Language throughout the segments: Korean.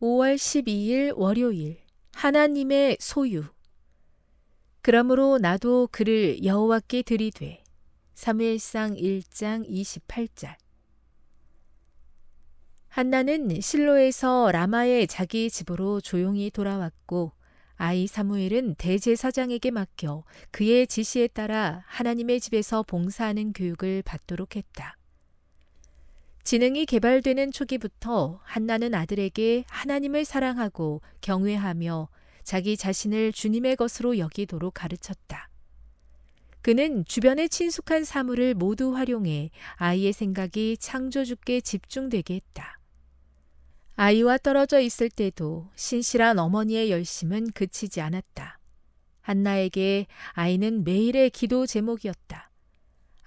5월 12일 월요일 하나님의 소유 그러므로 나도 그를 여호와께 드리되 사무엘상 1장 28절 한나는 실로에서 라마의 자기 집으로 조용히 돌아왔고 아이 사무엘은 대제사장에게 맡겨 그의 지시에 따라 하나님의 집에서 봉사하는 교육을 받도록 했다. 지능이 개발되는 초기부터 한나는 아들에게 하나님을 사랑하고 경외하며 자기 자신을 주님의 것으로 여기도록 가르쳤다. 그는 주변의 친숙한 사물을 모두 활용해 아이의 생각이 창조주께 집중되게 했다. 아이와 떨어져 있을 때도 신실한 어머니의 열심은 그치지 않았다. 한나에게 아이는 매일의 기도 제목이었다.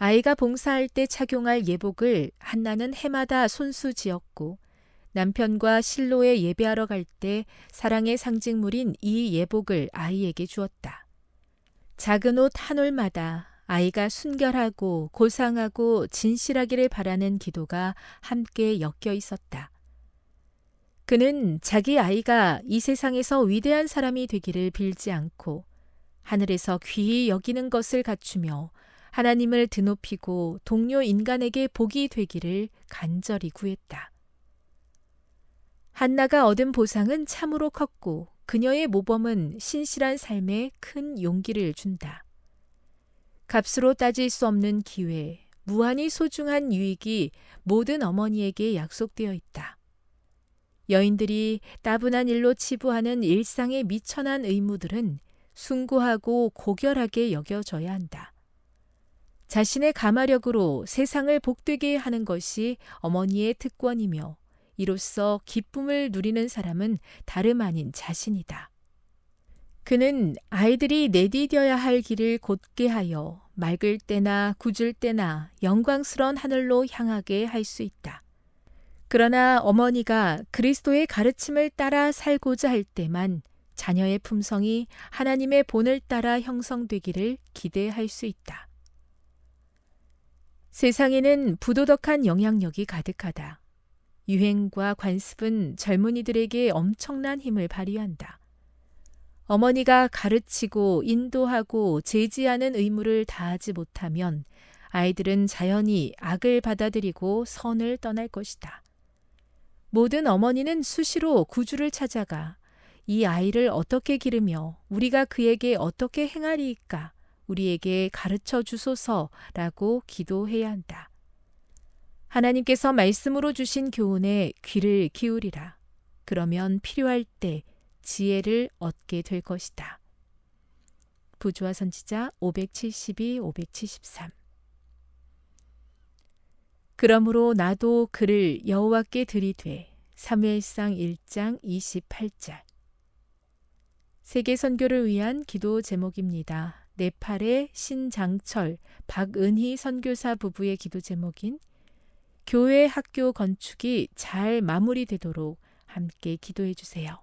아이가 봉사할 때 착용할 예복을 한나는 해마다 손수 지었고 남편과 실로에 예배하러 갈 때 사랑의 상징물인 이 예복을 아이에게 주었다. 작은 옷 한 올마다 아이가 순결하고 고상하고 진실하기를 바라는 기도가 함께 엮여 있었다. 그는 자기 아이가 이 세상에서 위대한 사람이 되기를 빌지 않고 하늘에서 귀히 여기는 것을 갖추며 하나님을 드높이고 동료 인간에게 복이 되기를 간절히 구했다. 한나가 얻은 보상은 참으로 컸고 그녀의 모범은 신실한 삶에 큰 용기를 준다. 값으로 따질 수 없는 기회, 무한히 소중한 유익이 모든 어머니에게 약속되어 있다. 여인들이 따분한 일로 치부하는 일상의 미천한 의무들은 숭고하고 고결하게 여겨져야 한다. 자신의 가마력으로 세상을 복되게 하는 것이 어머니의 특권이며 이로써 기쁨을 누리는 사람은 다름 아닌 자신이다. 그는 아이들이 내디뎌야 할 길을 곧게 하여 맑을 때나 굳을 때나 영광스러운 하늘로 향하게 할 수 있다. 그러나 어머니가 그리스도의 가르침을 따라 살고자 할 때만 자녀의 품성이 하나님의 본을 따라 형성되기를 기대할 수 있다. 세상에는 부도덕한 영향력이 가득하다. 유행과 관습은 젊은이들에게 엄청난 힘을 발휘한다. 어머니가 가르치고 인도하고 제지하는 의무를 다하지 못하면 아이들은 자연히 악을 받아들이고 선을 떠날 것이다. 모든 어머니는 수시로 구주를 찾아가 이 아이를 어떻게 기르며 우리가 그에게 어떻게 행하리이까 우리에게 가르쳐 주소서라고 기도해야 한다. 하나님께서 말씀으로 주신 교훈에 귀를 기울이라. 그러면 필요할 때 지혜를 얻게 될 것이다. 부조화 선지자 572, 573 그러므로 나도 그를 여호와께 드리되 사무엘상 1장 28절 세계 선교를 위한 기도 제목입니다. 네팔의 신장철, 박은희 선교사 부부의 기도 제목인 교회 학교 건축이 잘 마무리되도록 함께 기도해 주세요.